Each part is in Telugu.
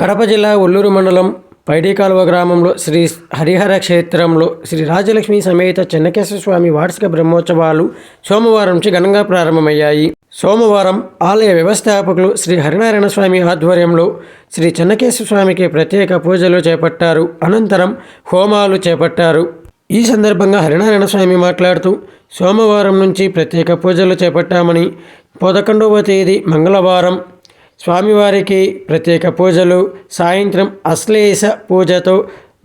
కడప జిల్లా ఒల్లూరు మండలం పైడికాలువ గ్రామంలో శ్రీ హరిహర క్షేత్రంలో శ్రీ రాజలక్ష్మి సమేత చెన్నకేశ్వర స్వామి వార్షిక బ్రహ్మోత్సవాలు సోమవారం నుంచి ఘనంగా ప్రారంభమయ్యాయి. సోమవారం ఆలయ వ్యవస్థాపకులు శ్రీ హరినారాయణ స్వామి ఆధ్వర్యంలో శ్రీ చెన్నకేశ్వర స్వామికి ప్రత్యేక పూజలు చేపట్టారు. అనంతరం హోమాలు చేపట్టారు. ఈ సందర్భంగా హరినారాయణ స్వామి మాట్లాడుతూ సోమవారం నుంచి ప్రత్యేక పూజలు చేపట్టామని పదకొండవ తేదీ మంగళవారం స్వామివారికి ప్రత్యేక పూజలు సాయంత్రం అశ్లేష పూజతో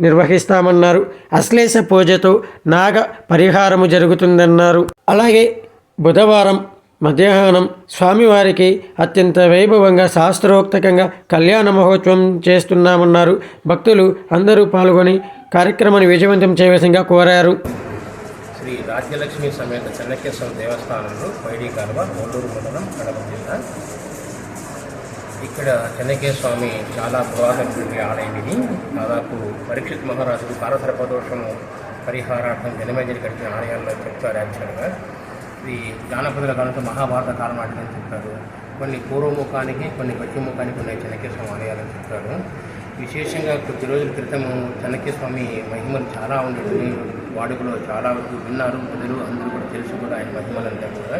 నిర్వహిస్తామన్నారు. అశ్లేష పూజతో నాగ పరిహారము జరుగుతుందన్నారు. అలాగే బుధవారం మధ్యాహ్నం స్వామివారికి అత్యంత వైభవంగా శాస్త్రోక్తకంగా కళ్యాణ మహోత్సవం చేస్తున్నామన్నారు. భక్తులు అందరూ పాల్గొని కార్యక్రమాన్ని విజయవంతం చేయవలసిందిగా కోరారు. శ్రీ రాజ్యలక్ష్మి సమేత చెన్నకేశ్వర దేవస్థానంలో పైడి కాలువ మండలం కడప జిల్లా ఇక్కడ చెన్నకేశ్వర స్వామి చాలా పురాతనటువంటి ఆలయం ఇది. దాదాపు పరీక్షిత్ మహారాజుకు కాలసర్పదోషము పరిహారార్థం జనమేజలు కట్టిన ఆలయాల్లో చెప్తారు యాక్చువల్గా. ఇది జానపదుల కాలంతో మహాభారత కాలం నాటిదని చెప్తారు కొన్ని పూర్వముఖానికి కొన్ని పశ్చిమముఖానికి ఉన్నాయి చెన్నకేశ్వర స్వామి ఆలయాలని చెప్తారు విశేషంగా కొద్ది రోజుల క్రితము చెన్నకేశ్వర స్వామి మహిమలు చాలా ఉండేవి వాడుకలో చాలా వరకు విన్నారు. ప్రజలు అందరూ కూడా తెలుసు కూడా ఆయన మహిమలంతా కూడా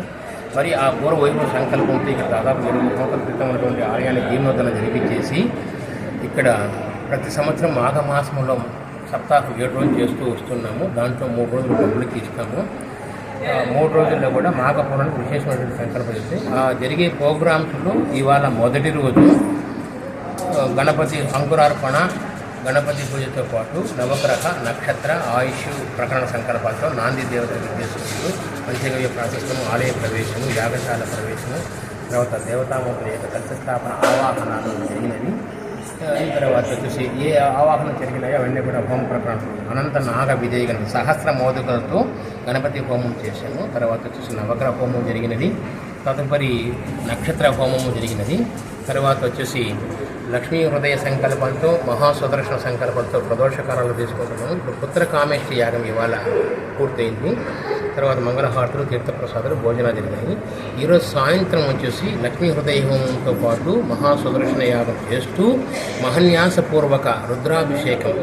మరి ఆ పూర్వ వైభవ సంకల్పంతో ఇక్కడ దాదాపు ఇరవై సంవత్సరాల క్రితం ఉన్నటువంటి ఆలయాన్ని జీర్ణోద్ధరణ జరిపించేసి ఇక్కడ ప్రతి సంవత్సరం మాఘమాసంలో సప్తాహం ఏడు రోజులు చేస్తూ వస్తున్నాము. దాంట్లో మూడు రోజులు పబ్లిక్ ఇస్తాము ఆ మూడు రోజుల్లో కూడా మాఘపురానికి విశేషమైనటువంటి సంకల్పం చేస్తే ఆ జరిగే ప్రోగ్రామ్స్లో ఇవాళ మొదటి రోజు గణపతి అంకురార్పణ గణపతి పూజతో పాటు నవగ్రహ నక్షత్ర ఆయుష్ ప్రకరణ సంకల్పాలతో నాంది దేవత నిర్దేశిస్తూ పంచగవ్య ప్రాశస్తము ఆలయ ప్రవేశము యాగశాల ప్రవేశము తర్వాత దేవతామూర్తుల యొక్క కల్పస్థాపన ఆవాహనాలు జరిగినవి. ఈ తర్వాత వచ్చేసి ఏ ఆవాహన జరిగినాయో అవన్నీ కూడా హోమ ప్రకరణలు అనంత నాగ విజయ గణపతి సహస్ర మోదకులతో గణపతి హోమం చేశాము. తర్వాత వచ్చేసి నవగ్రహ హోమం జరిగినది. తదుపరి నక్షత్ర హోమము జరిగినది. తర్వాత వచ్చేసి లక్ష్మీ హృదయ సంకల్పంతో మహాసుదర్శన సంకల్పంతో ప్రదోషకారాలు తీసుకుంటున్నాము ఇప్పుడు పుత్ర కామేష్టి యాగం ఇవాళ పూర్తయింది. తర్వాత మంగళహారతులు తీర్థప్రసాదాలు భోజనాలు జరిగాయి ఈరోజు సాయంత్రం వచ్చేసి లక్ష్మీ హృదయ హోమంతో పాటు మహాసుదర్శన యాగం చేస్తూ మహన్యాసపూర్వక రుద్రాభిషేకం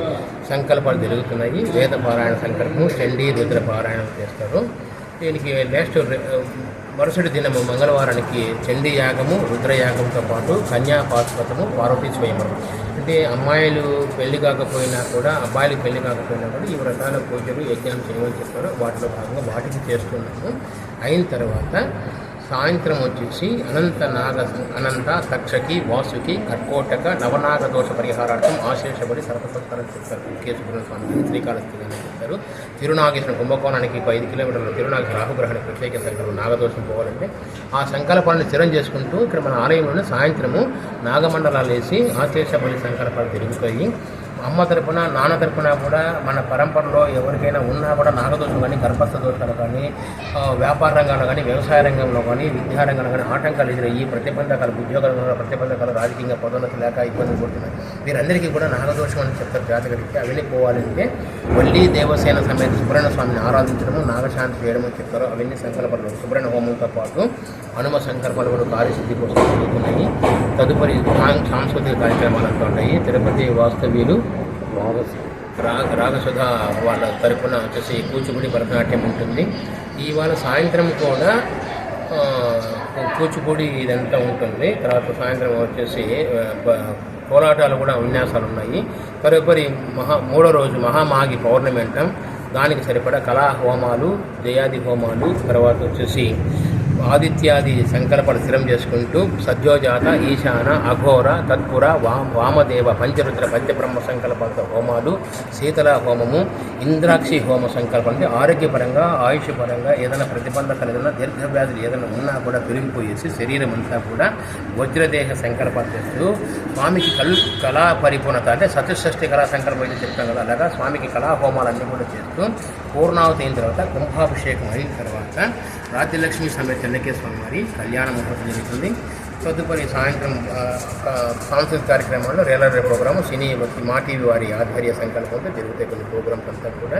సంకల్పాలు జరుగుతున్నాయి. వేద పారాయణ సంకల్పం చండీ రుద్ర పారాయణం చేస్తారు. దీనికి నెక్స్ట్ మరుసటి దినము మంగళవారానికి చండీ యాగము రుద్రయాగంతో పాటు కన్యా పాశుపతము పార్వతీ స్వయంవరం అంటే అమ్మాయిలు పెళ్ళి కాకపోయినా కూడా అబ్బాయిలు పెళ్ళి కాకపోయినా కూడా ఈ వ్రతాల పూజలు యజ్ఞాలు చేయమని చెప్పారు. వాటిలో భాగంగా వాటికి చేస్తున్నాము. అయిన తర్వాత సాయంత్రం వచ్చేసి అనంత నాగ అనంత తక్షకి వాసుకి కర్కోటక నవనాగ దోష పరిహారార్థం ఆశేషపడి సర్వసత్కారం చెప్తారు కేశపురం స్వామి శ్రీకాళహస్తి అని చెప్తారు తిరునాగేశ్వరం కుంభకోణానికి ఒక ఐదు కిలోమీటర్ల తిరునాగ రాహుగ్రహానికి ప్రత్యేక సంకల్పం నాగదోషం పోవాలంటే ఆ సంకల్పాన్ని స్థిరం చేసుకుంటూ ఇక్కడ మన ఆలయంలోనే సాయంత్రము నాగమండలాలు వేసి ఆశేషపడి సంకల్పాలు తిరుగుతాయి. అమ్మ తరపున నాన్న తరపున కూడా మన పరంపరలో ఎవరికైనా ఉన్నా కూడా నాగదోషం కానీ గర్భస్థ దోషాలు కానీ వ్యాపార రంగంలో కానీ వ్యవసాయ రంగంలో కానీ విద్యా రంగంలో కానీ ఆటంకాలు ఎదురయ్యి ప్రతిబంధకాలు ఉద్యోగ రంగంలో ప్రతిబంధకాలు రాజకీయంగా పదోన్నతి లేక ఇబ్బంది పడుతున్నాయి. వీరందరికీ కూడా నాగదోషం అని చెప్తారు జాతకరికి అవన్నీ పోవాలంటే మళ్ళీ దేవసేన సమేత సుబ్రహ్మణ్య స్వామిని ఆరాధించడము నాగశాంతి చేయడము చెప్తారు. అవన్నీ సంకల్పాలు సుబ్రహ్మణ్య హోమంతో పాటు హనుమ సంకల్పాలు కూడా కార్యసిద్ధి కోసం జరుగుతున్నాయి. తదుపరి సాంస్కృతిక కార్యక్రమాలు అంటూ ఉంటాయి. తిరుపతి వాస్తవ్యులు రాగసుధ వాళ్ళ తరపున వచ్చేసి కూచిపూడి భరతనాట్యం ఉంటుంది. ఇవాళ సాయంత్రం కూడా కూచిపూడి ఇదంతా ఉంటుంది. తర్వాత సాయంత్రం వచ్చేసి కోలాటాలు కూడా విన్యాసాలు ఉన్నాయి. తదుపరి మహా మూడో రోజు మహామాగి పౌర్ణమి అంటాం. దానికి సరిపడా కళా హోమాలు జయాది హోమాలు తర్వాత వచ్చేసి ఆదిత్యాది సంకల్పాలు స్థిరం చేసుకుంటూ సద్యోజాత ఈశాన అఘోర తత్పుర వామ వామదేవ పంచరుద్ర పంచబ్రహ్మ సంకల్పాలతో హోమాలు శీతల హోమము ఇంద్రాక్షి హోమ సంకల్పం అంటే ఆరోగ్యపరంగా ఆయుష్ పరంగా ఏదైనా ప్రతిబంధకాలు ఏదైనా దీర్ఘవ్యాధులు ఏదైనా ఉన్నా కూడా పెరిగిపోయేసి శరీరం అంతా కూడా వజ్రదేహ సంకల్పాలు చేస్తూ స్వామికి కల్ కళా పరిపూర్ణత అంటే చతుషష్ఠి కళా సంకల్పం అయితే చెప్తాం కదా అలాగా స్వామికి కళా హోమాలన్నీ కూడా చేస్తూ పూర్ణావతి అయిన తర్వాత కుంభాభిషేకం అయిన తర్వాత రాజ్యలక్ష్మి సమేత చెన్నకేశ్వర వారి కళ్యాణ ముహూర్తం జరుగుతుంది. తదుపరి సాయంత్రం సాంస్కృతిక కార్యక్రమాల్లో రేలర్ ప్రోగ్రాము సినీ భక్తి మా టీవీ వారి ఆధ్వర్య సంకల్పంతో జరుగుతాయి కొన్ని ప్రోగ్రామ్స్ అంతా కూడా.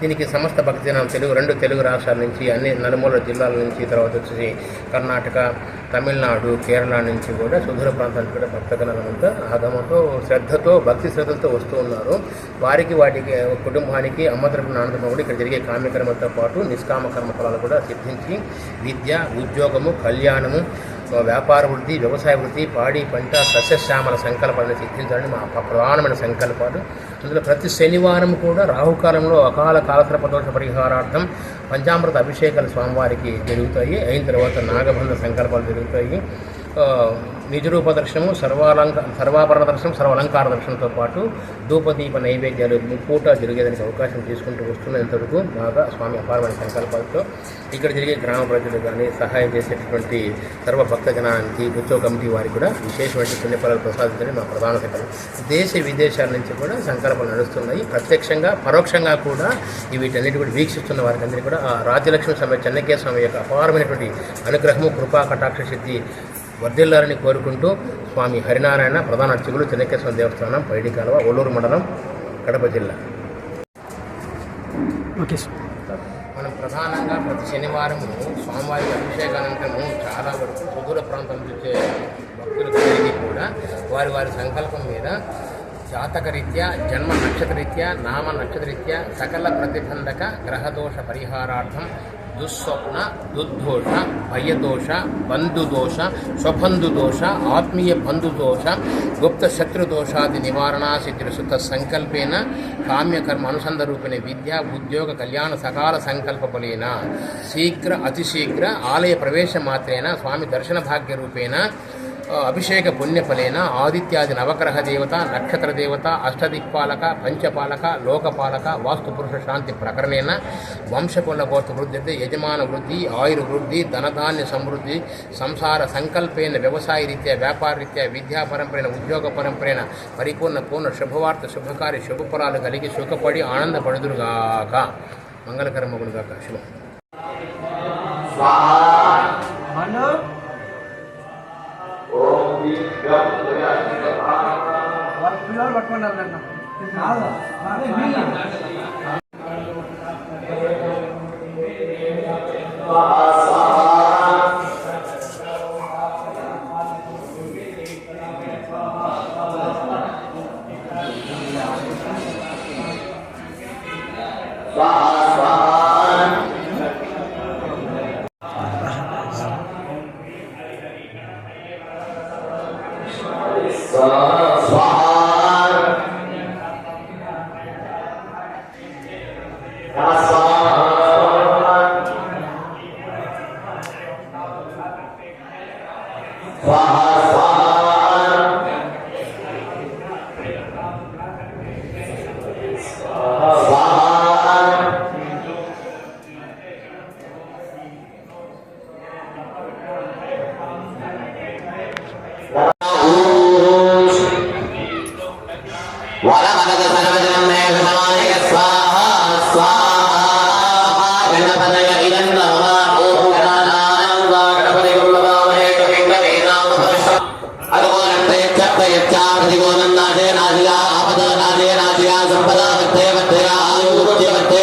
దీనికి సమస్త భక్తి జనం తెలుగు రెండు తెలుగు రాష్ట్రాల నుంచి అన్ని నలుమూల జిల్లాల నుంచి తర్వాత వచ్చేసి కర్ణాటక తమిళనాడు కేరళ నుంచి కూడా సుదూర ప్రాంతానికి కూడా భక్తగణాలంతా ఆగమతో శ్రద్ధతో భక్తి శ్రద్ధలతో వస్తూ ఉన్నారు. వారికి వాటికి కుటుంబానికి అమ్మతరపు నాన్నతరపు కూడా ఇక్కడ జరిగే కామ్యకర్మతో పాటు నిష్కామ కర్మ ఫలాలు కూడా సిద్ధించి విద్య ఉద్యోగము కళ్యాణము వ్యాపార వృద్ధి వ్యవసాయ వృద్ధి పాడి పంట సస్యశ్యామల సంకల్పాలను సిద్ధించాలని మా ప్రధానమైన సంకల్పాలు. అందులో ప్రతి శనివారం కూడా రాహుకాలంలో అకాల కాలసర్ప దోష పరిహారార్థం పంచామృత అభిషేకాలు స్వామివారికి జరుగుతాయి. అయిన తర్వాత నాగబంధ సంకల్పాలు జరుగుతాయి. నిజరూప దర్శనము సర్వాలంక సర్వాభరణ దర్శనం సర్వాలంకార దర్శనంతో పాటు ధూపదీప నైవేద్యాలు ముప్పూట జరిగేదానికి అవకాశం తీసుకుంటూ వస్తున్నంతవరకు బాగా స్వామి అపారమైన సంకల్పాలతో ఇక్కడ జరిగే గ్రామ ప్రజలు కానీ సహాయం చేసేటటువంటి సర్వ భక్త జనానికి ఉత్సవ కమిటీ వారికి కూడా విశేషమైన పుణ్యఫలాలు ప్రసాదించడం మా ప్రధాన సంకల్పం. దేశ విదేశాల నుంచి కూడా సంకల్పాలు నడుస్తున్నాయి. ప్రత్యక్షంగా పరోక్షంగా కూడా వీటన్నిటి కూడా వీక్షిస్తున్న వారికి కూడా ఆ రాజ్యలక్ష్మి స్వామి చెన్నకేశ్వర స్వామి యొక్క అపారమైనటువంటి అనుగ్రహము కృపా కటాక్ష సిద్ధి వర్ధిల్లాలని కోరుకుంటూ స్వామి హరినారాయణ ప్రధాన అర్చకులు చెన్నకేశ్వర దేవస్థానం పైడి కాలువ ఒల్లూరు మండలం కడప జిల్లా. ఓకే మనం ప్రధానంగా ప్రతి శనివారము స్వామివారి అభిషేకానంతరము చాలా వరకు సుదూర ప్రాంతం నుంచి వచ్చే భక్తులందరికీ కూడా వారి వారి సంకల్పం మీద జాతకరీత్యా జన్మ నక్షత్రరీత్యా నామ నక్షత్రరీత్యా సకల ప్రతిబంధక గ్రహదోష పరిహారార్థం దుస్వప్న దుర్దోష భయదోష బంధుదోష స్వబంధుదోష ఆత్మీయ బంధుదోష గుప్త శత్రుదోషాది నివారణా సిద్ధిసుత సంకల్పేన కామ్యకర్మ అనుసంధ రూపిణ విద్య ఉద్యోగ కళ్యాణ సకాల సంకల్ప బలేన శీఘ్ర అతిశీఘ్ర ఆలయ ప్రవేశ మాత్రేన స్వామి దర్శన భాగ్య రూపేణ అభిషేక పుణ్యఫలేన ఆదిత్యాది నవగ్రహ దేవత నక్షత్ర దేవత అష్టదిక్పాలక పంచపాలక లోకపాలక వాస్తుపురుష శాంతి ప్రకరణేన వంశకుల గోత్ర వృద్ధి యజమాన వృద్ధి ఆయుర్ వృద్ధి ధనధాన్య సమృద్ధి సంసార సంకల్పేన వ్యవసాయ రీత్యా వ్యాపార రీత్యా విద్యా పరంపరైన ఉద్యోగ పరంపరైన పరిపూర్ణ పూర్ణ శుభవార్త శుభకార్య శుభఫలాలు కలిగి సుఖపడి ఆనందపడుదురుగాక. మంగళకరమగుడుగాక శుభం. పిల్లలు పట్టుకున్నారు Wow. చప్తయచ్చాధిగోనం నాశే ఆపద నాశే నాశిగా సంపద వర్తే వర్ధేగా ఆయుర్వృత్య వర్తే